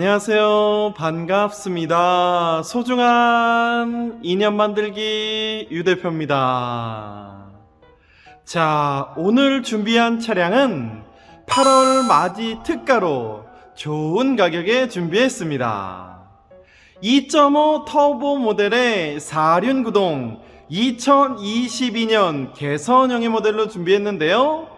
안녕하세요. 반갑습니다. 소중한 인연 만들기 유 대표입니다. 자, 오늘 준비한 차량은 8월 맞이 특가로 좋은 가격에 준비했습니다. 2.5 터보 모델의 4륜 구동 2022년 개선형의 모델로 준비했는데요.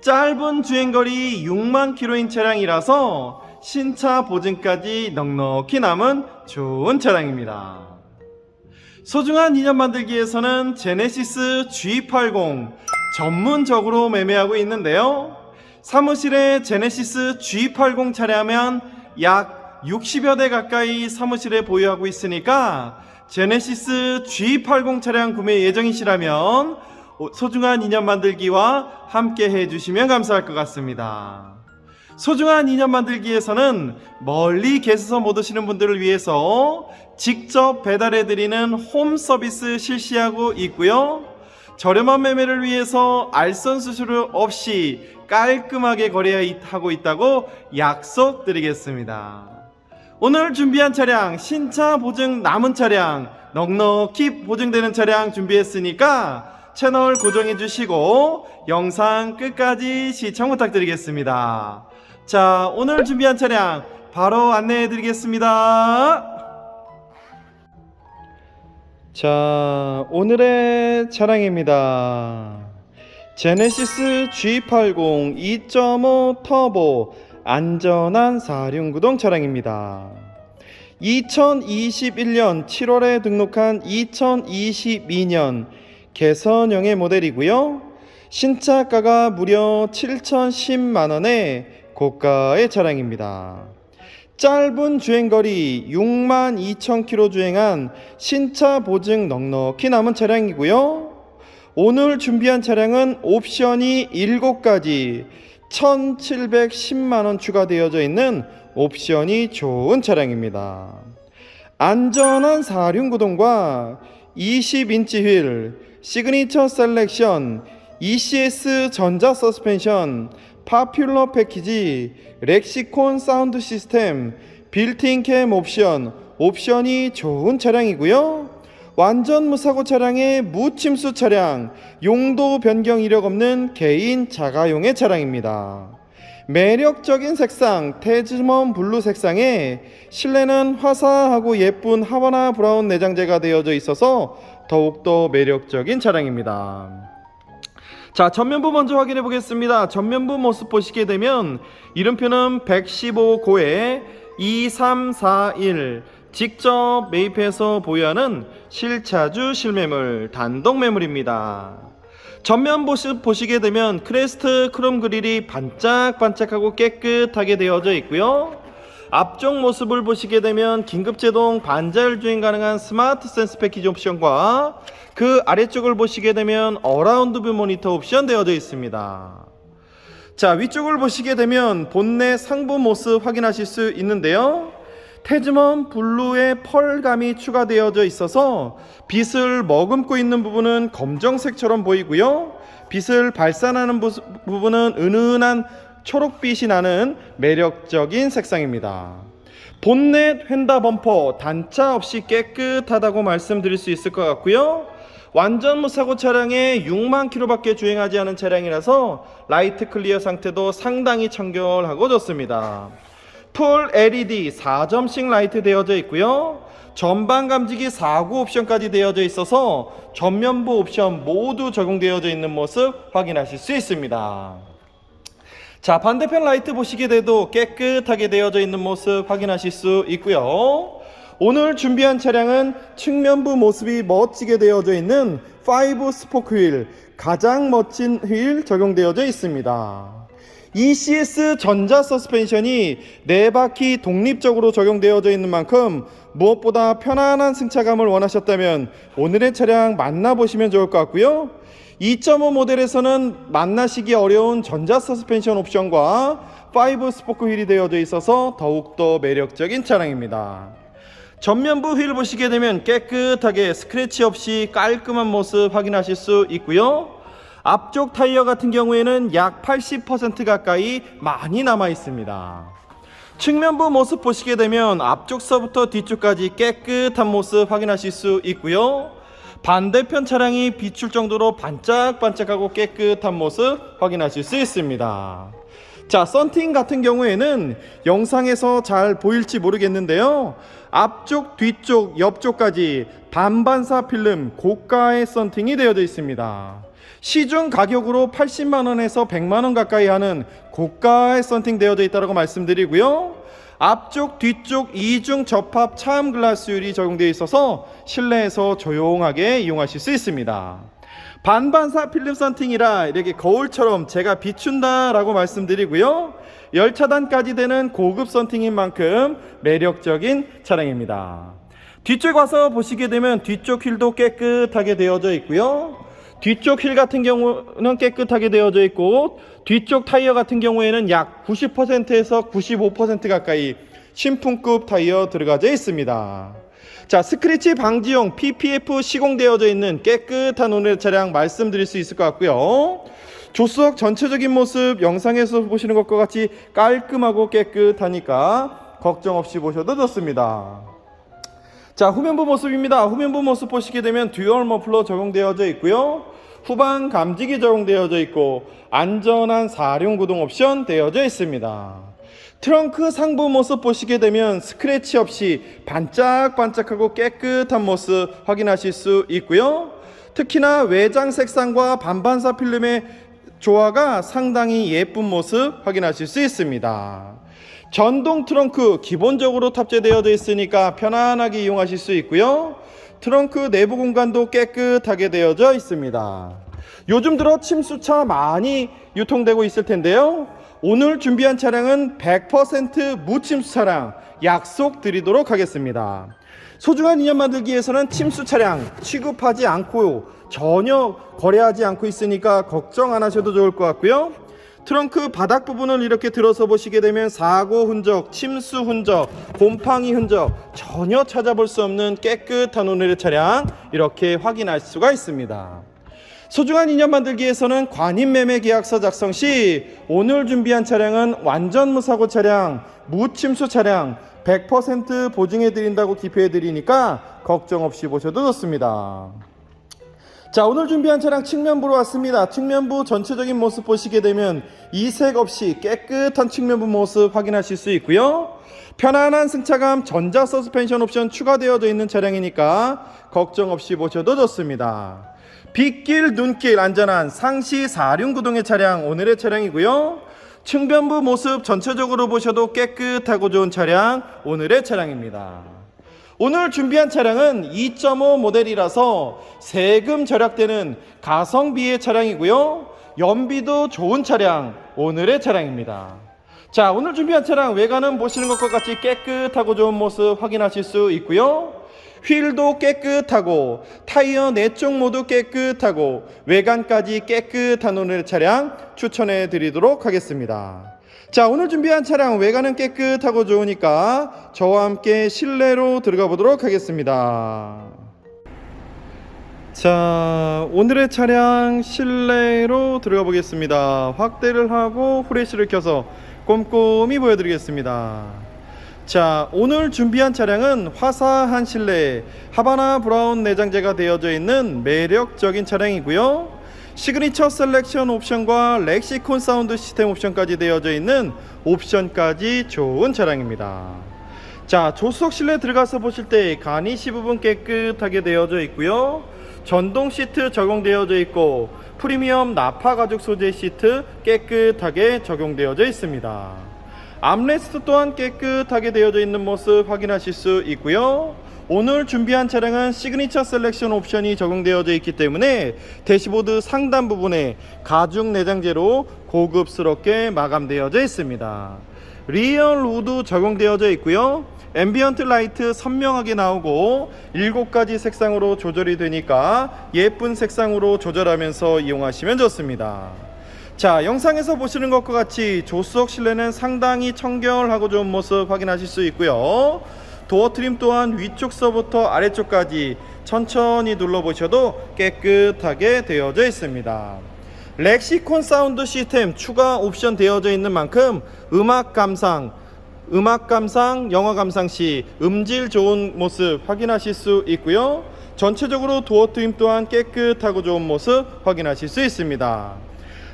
짧은 주행거리 6만 킬로인 차량이라서 신차 보증까지 넉넉히 남은 좋은 차량입니다. 소중한 인연 만들기에서는 제네시스 G80 전문적으로 매매하고 있는데요. 사무실에 제네시스 G80 차량하면 약 60여 대 가까이 사무실에 보유하고 있으니까 제네시스 G80 차량 구매 예정이시라면 소중한 인연 만들기와 함께 해주시면 감사할 것 같습니다. 소중한 인연 만들기에서는 멀리 계셔서 못 오시는 분들을 위해서 직접 배달해드리는 홈 서비스 실시하고 있고요. 저렴한 매매를 위해서 알선 수수료 없이 깔끔하게 거래하고 있다고 약속드리겠습니다. 오늘 준비한 차량, 신차 보증 남은 차량, 넉넉히 보증되는 차량 준비했으니까 채널 고정해 주시고 영상 끝까지 시청 부탁드리겠습니다. 자, 오늘 준비한 차량 바로 안내해 드리겠습니다. 자, 오늘의 차량입니다. 제네시스 G80 2.5 터보 안전한 사륜구동 차량입니다. 2021년 7월에 등록한 2022년 개선형의 모델이고요. 신차가가 무려 7,010만원의 고가의 차량입니다. 짧은 주행거리 6만 2천 킬로 주행한 신차 보증 넉넉히 남은 차량이고요. 오늘 준비한 차량은 옵션이 7가지 1,710만원 추가되어져 있는 옵션이 좋은 차량입니다. 안전한 사륜 구동과 20인치 휠, 시그니처 셀렉션, ECS 전자 서스펜션, 파퓰러 패키지, 렉시콘 사운드 시스템, 빌트인 캠 옵션, 옵션이 좋은 차량이고요. 완전 무사고 차량의 무침수 차량, 용도 변경 이력 없는 개인 자가용의 차량입니다. 매력적인 색상 테즈먼 블루 색상에 실내는 화사하고 예쁜 하바나 브라운 내장재가 되어져 있어서 더욱더 매력적인 차량입니다. 자, 전면부 먼저 확인해 보겠습니다. 전면부 모습 보시게 되면 이름표는 115고에 2341 직접 매입해서 보유하는 실차주 실매물 단독 매물입니다. 전면 모습 보시게 되면 크레스트 크롬 그릴이 반짝반짝하고 깨끗하게 되어져 있고요. 앞쪽 모습을 보시게 되면 긴급 제동 반자율 주행 가능한 스마트 센스 패키지 옵션과 그 아래쪽을 보시게 되면 어라운드 뷰 모니터 옵션 되어져 있습니다. 자, 위쪽을 보시게 되면 본넷 상부 모습 확인하실 수 있는데요. 테즈먼 블루의 펄감이 추가되어져 있어서 빛을 머금고 있는 부분은 검정색처럼 보이고요. 빛을 발산하는 부- 부분은 은은한 초록빛이 나는 매력적인 색상입니다. 본넷 휀다 범퍼 단차 없이 깨끗하다고 말씀드릴 수 있을 것 같고요. 완전 무사고 차량에 6만 킬로밖에 주행하지 않은 차량이라서 라이트 클리어 상태도 상당히 청결하고 좋습니다. 풀 LED 4점씩 라이트 되어져 있고요. 전방 감지기 4구 옵션까지 되어져 있어서 전면부 옵션 모두 적용되어져 있는 모습 확인하실 수 있습니다. 자, 반대편 라이트 보시게 돼도 깨끗하게 되어져 있는 모습 확인하실 수 있고요. 오늘 준비한 차량은 측면부 모습이 멋지게 되어져 있는 5 스포크 휠, 가장 멋진 휠 적용되어져 있습니다. ECS 전자 서스펜션이 네 바퀴 독립적으로 적용되어져 있는 만큼 무엇보다 편안한 승차감을 원하셨다면 오늘의 차량 만나보시면 좋을 것 같고요. 2.5 모델에서는 만나시기 어려운 전자 서스펜션 옵션과 5 스포크 휠이 되어져 있어서 더욱더 매력적인 차량입니다. 전면부 휠 보시게 되면 깨끗하게 스크래치 없이 깔끔한 모습 확인하실 수 있고요. 앞쪽 타이어 같은 경우에는 약 80% 가까이 많이 남아 있습니다. 측면부 모습 보시게 되면 앞쪽서부터 뒤쪽까지 깨끗한 모습 확인하실 수 있고요. 반대편 차량이 비출 정도로 반짝반짝하고 깨끗한 모습 확인하실 수 있습니다. 자, 썬팅 같은 경우에는 영상에서 잘 보일지 모르겠는데요. 앞쪽, 뒤쪽, 옆쪽까지 반반사 필름 고가의 썬팅이 되어져 있습니다. 시중 가격으로 80만 원에서 100만 원 가까이 하는 고가의 썬팅 되어져 있다고 말씀드리고요. 앞쪽, 뒤쪽 이중 접합 차음 글라스율이 적용되어 있어서 실내에서 조용하게 이용하실 수 있습니다. 반반사 필름 썬팅이라 이렇게 거울처럼 제가 비춘다라고 말씀드리고요. 열차단까지 되는 고급 썬팅인 만큼 매력적인 차량입니다. 뒤쪽 와서 보시게 되면 뒤쪽 휠도 깨끗하게 되어져 있고요. 뒤쪽 휠 같은 경우는 깨끗하게 되어져 있고 뒤쪽 타이어 같은 경우에는 약 90%에서 95% 가까이 신품급 타이어 들어가져 있습니다. 자, 스크래치 방지용 PPF 시공되어져 있는 깨끗한 오늘의 차량 말씀드릴 수 있을 것 같고요. 조수석 전체적인 모습 영상에서 보시는 것과 같이 깔끔하고 깨끗하니까 걱정 없이 보셔도 좋습니다. 자, 후면부 모습입니다. 후면부 모습 보시게 되면 듀얼 머플러 적용되어져 있고요. 후방 감지기 적용되어져 있고 안전한 사륜 구동 옵션 되어져 있습니다. 트렁크 상부 모습 보시게 되면 스크래치 없이 반짝반짝하고 깨끗한 모습 확인하실 수 있고요. 특히나 외장 색상과 반반사 필름의 조화가 상당히 예쁜 모습 확인하실 수 있습니다. 전동 트렁크 기본적으로 탑재되어져 있으니까 편안하게 이용하실 수 있고요. 트렁크 내부 공간도 깨끗하게 되어져 있습니다. 요즘 들어 침수차 많이 유통되고 있을 텐데요. 오늘 준비한 차량은 100% 무침수 차량 약속드리도록 하겠습니다. 소중한 인연 만들기 위해서는 침수 차량 취급하지 않고 전혀 거래하지 않고 있으니까 걱정 안 하셔도 좋을 것 같고요. 트렁크 바닥 부분을 이렇게 들어서 보시게 되면 사고 흔적, 침수 흔적, 곰팡이 흔적 전혀 찾아볼 수 없는 깨끗한 오늘의 차량 이렇게 확인할 수가 있습니다. 소중한 인연 만들기 위해서는 관임 매매 계약서 작성 시 오늘 준비한 차량은 완전 무사고 차량, 무침수 차량 100% 보증해 드린다고 기표해 드리니까 걱정 없이 보셔도 좋습니다. 자 오늘 준비한 차량 측면부로 왔습니다. 측면부 전체적인 모습 보시게 되면 이색 없이 깨끗한 측면부 모습 확인하실 수 있고요. 편안한 승차감 전자 서스펜션 옵션 추가되어져 있는 차량이니까 걱정 없이 보셔도 좋습니다. 빗길 눈길 안전한 상시 4륜 구동의 차량 오늘의 차량이고요. 측면부 모습 전체적으로 보셔도 깨끗하고 좋은 차량 오늘의 차량입니다 오늘 준비한 차량은 2.5 모델이라서 세금 절약되는 가성비의 차량이고요. 연비도 좋은 차량, 오늘의 차량입니다. 자, 오늘 준비한 차량 외관은 보시는 것과 같이 깨끗하고 좋은 모습 확인하실 수 있고요. 휠도 깨끗하고 타이어 네쪽 모두 깨끗하고 외관까지 깨끗한 오늘의 차량 추천해 드리도록 하겠습니다. 자, 오늘 준비한 차량 외관은 깨끗하고 좋으니까 저와 함께 실내로 들어가 보도록 하겠습니다. 자, 오늘의 차량 실내로 들어가 보겠습니다. 확대를 하고 후레쉬를 켜서 꼼꼼히 보여드리겠습니다. 자, 오늘 준비한 차량은 화사한 실내 하바나 브라운 내장재가 되어져 있는 매력적인 차량이고요. 시그니처 셀렉션 옵션과 렉시콘 사운드 시스템 옵션까지 되어져 있는 옵션까지 좋은 차량입니다. 자, 조수석 실내 들어가서 보실 때 가니시 부분 깨끗하게 되어져 있고요. 전동 시트 적용되어져 있고 프리미엄 나파 가죽 소재 시트 깨끗하게 적용되어져 있습니다. 암레스트 또한 깨끗하게 되어져 있는 모습 확인하실 수 있고요. 오늘 준비한 차량은 시그니처 셀렉션 옵션이 적용되어져 있기 때문에 대시보드 상단 부분에 가죽 내장재로 고급스럽게 마감되어져 있습니다. 리얼 우드 적용되어져 있고요. 앰비언트 라이트 선명하게 나오고 7가지 색상으로 조절이 되니까 예쁜 색상으로 조절하면서 이용하시면 좋습니다. 자, 영상에서 보시는 것과 같이 조수석 실내는 상당히 청결하고 좋은 모습 확인하실 수 있고요. 도어 트림 또한 위쪽서부터 아래쪽까지 천천히 눌러보셔도 깨끗하게 되어져 있습니다. 렉시콘 사운드 시스템 추가 옵션 되어져 있는 만큼 음악 감상, 음악 감상, 영화 감상 시 음질 좋은 모습 확인하실 수 있고요. 전체적으로 도어 트임 또한 깨끗하고 좋은 모습 확인하실 수 있습니다.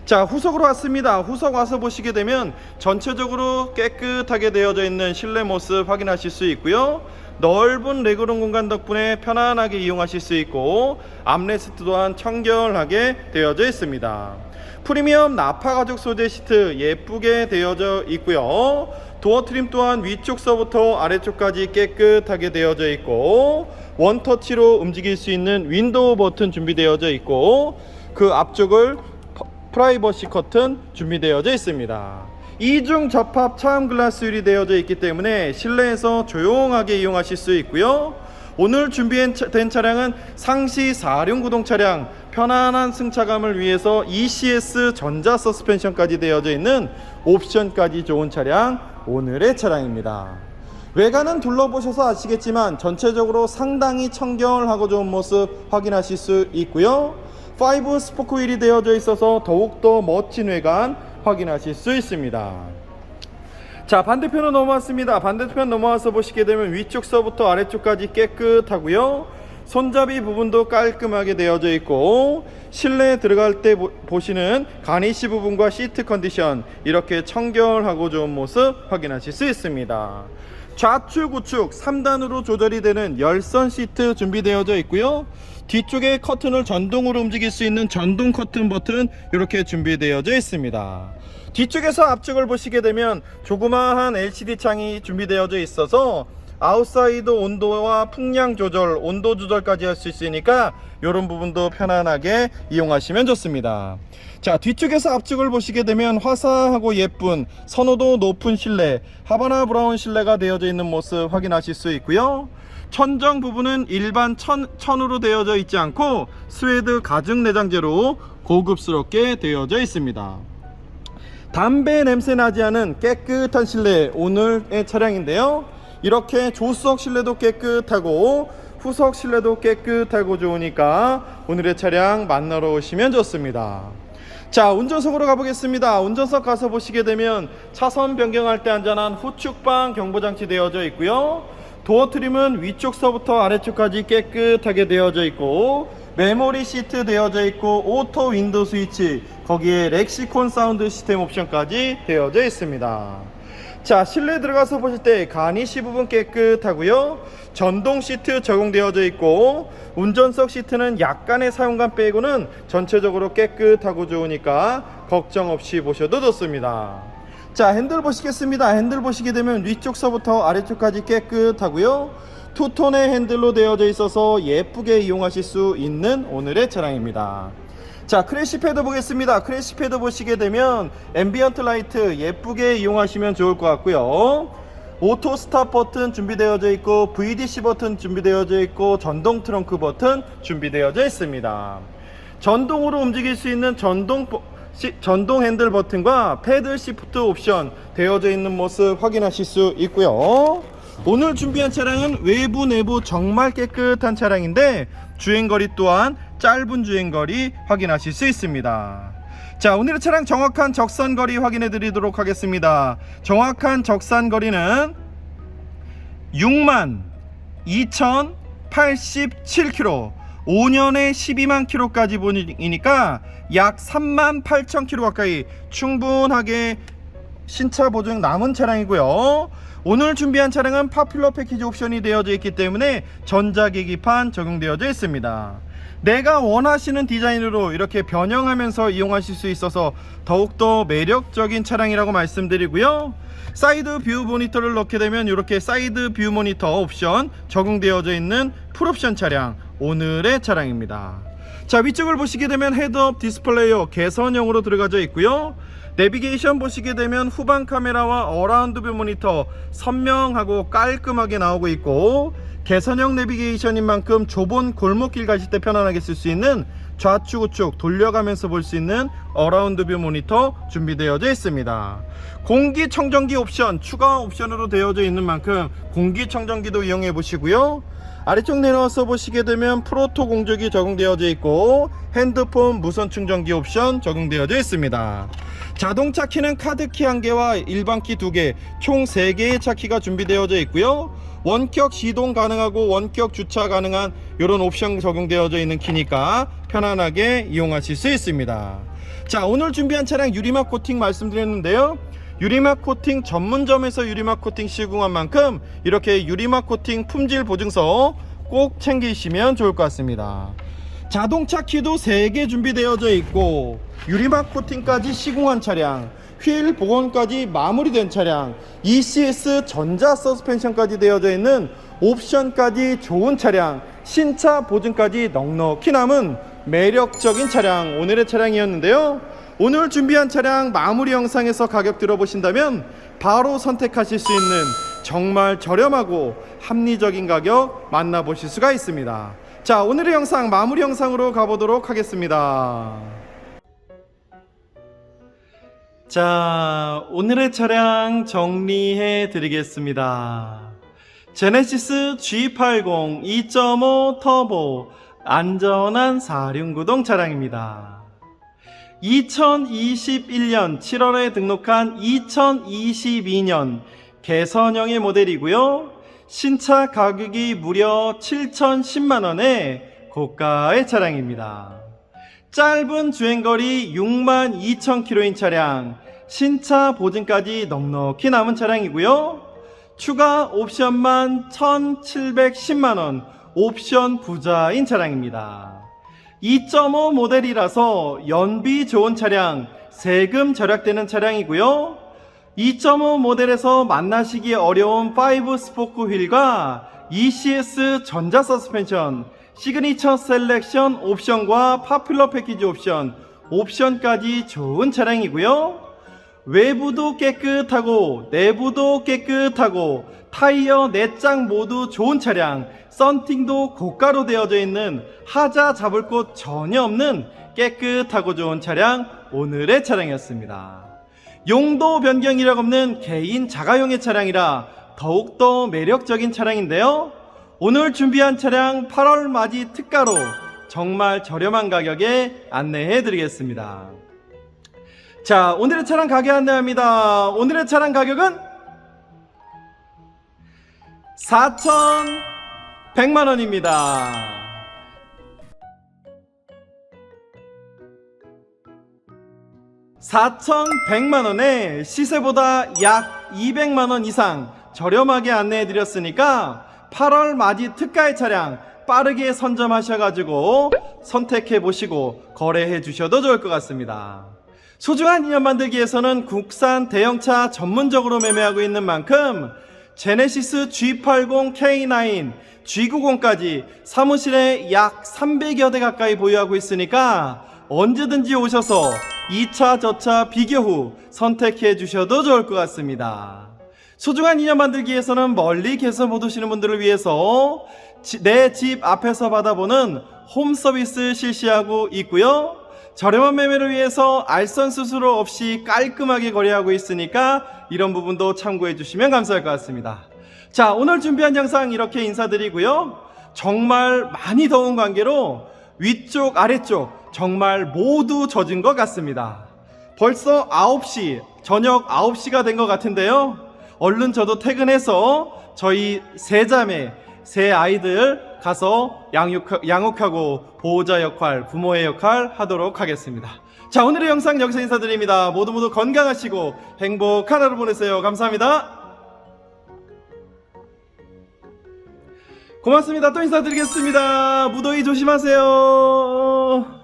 자 후석으로 왔습니다. 후석 와서 보시게 되면 전체적으로 깨끗하게 되어져 있는 실내 모습 확인하실 수 있고요. 넓은 레그룸 공간 덕분에 편안하게 이용하실 수 있고 암레스트 또한 청결하게 되어져 있습니다. 프리미엄 나파 가죽 소재 시트 예쁘게 되어져 있고요. 도어 트림 또한 위쪽서부터 아래쪽까지 깨끗하게 되어져 있고 원터치로 움직일 수 있는 윈도우 버튼 준비되어져 있고 그 앞쪽을 퍼- 프라이버시 커튼 준비되어져 있습니다. 이중 접합 차음 글라스 율이 되어져 있기 때문에 실내에서 조용하게 이용하실 수 있고요. 오늘 준비된 차량은 상시 4륜 구동 차량 편안한 승차감을 위해서 ECS 전자 서스펜션까지 되어져 있는 옵션까지 좋은 차량 오늘의 차량입니다. 외관은 둘러보셔서 아시겠지만 전체적으로 상당히 청결하고 좋은 모습 확인하실 수 있고요. 5 스포크 휠이 되어져 있어서 더욱더 멋진 외관 확인하실 수 있습니다. 자 반대편으로 넘어왔습니다. 반대편 넘어와서 보시게 되면 위쪽 서부터 아래쪽까지 깨끗하고요. 손잡이 부분도 깔끔하게 되어져 있고 실내에 들어갈 때 보- 보시는 가니시 부분과 시트 컨디션 이렇게 청결하고 좋은 모습 확인하실 수 있습니다. 좌측 우측 3단으로 조절이 되는 열선 시트 준비되어져 있고요. 뒤쪽에 커튼을 전동으로 움직일 수 있는 전동 커튼 버튼 이렇게 준비되어져 있습니다. 뒤쪽에서 앞쪽을 보시게 되면 조그마한 LCD 창이 준비되어져 있어서 아웃사이드 온도와 풍량 조절, 온도 조절까지 할 수 있으니까 이런 부분도 편안하게 이용하시면 좋습니다. 자, 뒤쪽에서 앞쪽을 보시게 되면 화사하고 예쁜 선호도 높은 실내, 하바나 브라운 실내가 되어져 있는 모습 확인하실 수 있고요. 천정 부분은 일반 천, 천으로 되어져 있지 않고 스웨드 가죽 내장재로 고급스럽게 되어져 있습니다. 담배 냄새 나지 않은 깨끗한 실내 오늘의 차량인데요. 이렇게 조수석 실내도 깨끗하고 후석 실내도 깨끗하고 좋으니까 오늘의 차량 만나러 오시면 좋습니다. 자 운전석으로 가보겠습니다. 운전석 가서 보시게 되면 차선 변경할 때 안전한 후측방 경보장치 되어져 있고요. 도어 트림은 위쪽서부터 아래쪽까지 깨끗하게 되어져 있고 메모리 시트 되어져 있고 오토 윈도우 스위치 거기에 렉시콘 사운드 시스템 옵션까지 되어져 있습니다. 자 실내 들어가서 보실 때 가니시 부분 깨끗하고요. 전동 시트 적용되어져 있고 운전석 시트는 약간의 사용감 빼고는 전체적으로 깨끗하고 좋으니까 걱정 없이 보셔도 좋습니다. 자 핸들 보시겠습니다. 핸들 보시게 되면 위쪽서부터 아래쪽까지 깨끗하고요. 투톤의 핸들로 되어져 있어서 예쁘게 이용하실 수 있는 오늘의 차량입니다 자 크래시 패드 보겠습니다. 크래시 패드 보시게 되면 앰비언트 라이트 예쁘게 이용하시면 좋을 것 같고요. 오토 스탑 버튼 준비되어져 있고 VDC 버튼 준비되어져 있고 전동 트렁크 버튼 준비되어져 있습니다. 전동으로 움직일 수 있는 전동 버- 시- 전동 핸들 버튼과 패드 시프트 옵션 되어져 있는 모습 확인하실 수 있고요. 오늘 준비한 차량은 외부 내부 정말 깨끗한 차량인데 주행거리 또한 짧은 주행거리 확인하실 수 있습니다. 자 오늘의 차량 정확한 적산거리 확인해 드리도록 하겠습니다. 정확한 적산거리는 6만 2,087km 5년에 12만 킬로까지 보니까 약 3만 8천 킬로 가까이 충분하게 신차 보증 남은 차량이고요. 오늘 준비한 차량은 파퓰러 패키지 옵션이 되어져 있기 때문에 전자계기판 적용되어져 있습니다. 내가 원하시는 디자인으로 이렇게 변형하면서 이용하실 수 있어서 더욱더 매력적인 차량이라고 말씀드리고요. 사이드 뷰 모니터를 넣게 되면 이렇게 사이드 뷰 모니터 옵션 적용되어져 있는 풀옵션 차량 오늘의 차량입니다. 자 위쪽을 보시게 되면 헤드업 디스플레이어 개선형으로 들어가져 있고요. 내비게이션 보시게 되면 후방 카메라와 어라운드 뷰 모니터 선명하고 깔끔하게 나오고 있고 개선형 내비게이션인 만큼 좁은 골목길 가실 때 편안하게 쓸 수 있는 좌측 우측 돌려가면서 볼 수 있는 어라운드 뷰 모니터 준비되어져 있습니다. 공기청정기 옵션 추가 옵션으로 되어져 있는 만큼 공기청정기도 이용해 보시고요. 아래쪽 내려와서 보시게 되면 프로토 공조기 적용되어져 있고 핸드폰 무선 충전기 옵션 적용되어져 있습니다. 자동차 키는 카드키 1개와 일반 키 2개, 총 3개의 차키가 준비되어져 있고요. 원격 시동 가능하고 원격 주차 가능한 이런 옵션 적용되어져 있는 키니까 편안하게 이용하실 수 있습니다. 자, 오늘 준비한 차량 유리막 코팅 말씀드렸는데요. 유리막 코팅 전문점에서 유리막 코팅 시공한 만큼 이렇게 유리막 코팅 품질 보증서 꼭 챙기시면 좋을 것 같습니다. 자동차 키도 3개 준비되어져 있고 유리막 코팅까지 시공한 차량 휠 복원까지 마무리된 차량 ECS 전자 서스펜션까지 되어져 있는 옵션까지 좋은 차량 신차 보증까지 넉넉히 남은 매력적인 차량 오늘의 차량이었는데요. 오늘 준비한 차량 마무리 영상에서 가격 들어보신다면 바로 선택하실 수 있는 정말 저렴하고 합리적인 가격 만나보실 수가 있습니다. 자 오늘의 영상 마무리 영상으로 가보도록 하겠습니다 자, 오늘의 차량 정리해 드리겠습니다. 제네시스 G80 2.5 터보 안전한 4륜구동 차량입니다. 2021년 7월에 등록한 2022년 개선형의 모델이고요. 신차 가격이 무려 7,010만 원의 고가의 차량입니다. 짧은 주행거리 6만 2천 킬로인 차량, 신차 보증까지 넉넉히 남은 차량이고요. 추가 옵션만 1,710만원, 옵션 부자인 차량입니다. 2.5 모델이라서 연비 좋은 차량, 세금 절약되는 차량이고요. 2.5 모델에서 만나시기 어려운 5 스포크 휠과 ECS 전자 서스펜션, 시그니처 셀렉션 옵션과 파퓰러 패키지 옵션, 옵션까지 좋은 차량이고요. 외부도 깨끗하고 내부도 깨끗하고 타이어 내장 모두 좋은 차량, 썬팅도 고가로 되어져 있는 하자 잡을 곳 전혀 없는 깨끗하고 좋은 차량 오늘의 차량이었습니다. 용도 변경이라고 없는 개인 자가용의 차량이라 더욱더 매력적인 차량인데요. 오늘 준비한 차량 8월 맞이 특가로 정말 저렴한 가격에 안내해 드리겠습니다. 자, 오늘의 차량 가격 안내합니다. 오늘의 차량 가격은 4,100만 원입니다. (4,100만 원에) 시세보다 약 (200만 원) 이상 저렴하게 안내해 드렸으니까 8월 맞이 특가의 차량 빠르게 선점하셔가지고 선택해 보시고 거래해 주셔도 좋을 것 같습니다. 소중한 인연 만들기에서는 국산 대형차 전문적으로 매매하고 있는 만큼 제네시스 G80, K9, G90까지 사무실에 약 300여 대 가까이 보유하고 있으니까 언제든지 오셔서 2차, 저차 비교 후 선택해 주셔도 좋을 것 같습니다. 소중한 인연 만들기에서는 멀리 계서 못 오시는 분들을 위해서 내 집 앞에서 받아보는 홈 서비스 실시하고 있고요. 저렴한 매매를 위해서 알선 수수료 없이 깔끔하게 거래하고 있으니까 이런 부분도 참고해 주시면 감사할 것 같습니다. 자, 오늘 준비한 영상 이렇게 인사드리고요. 정말 많이 더운 관계로 위쪽, 아래쪽 정말 모두 젖은 것 같습니다. 벌써 9시, 저녁 9시가 된 것 같은데요. 얼른 저도 퇴근해서 저희 세 자매, 세 아이들 가서 양육, 양육하고 보호자 역할, 부모의 역할 하도록 하겠습니다. 자, 오늘의 영상 여기서 인사드립니다. 모두 모두 건강하시고 행복한 하루 보내세요. 감사합니다. 고맙습니다. 또 인사드리겠습니다. 무더위 조심하세요.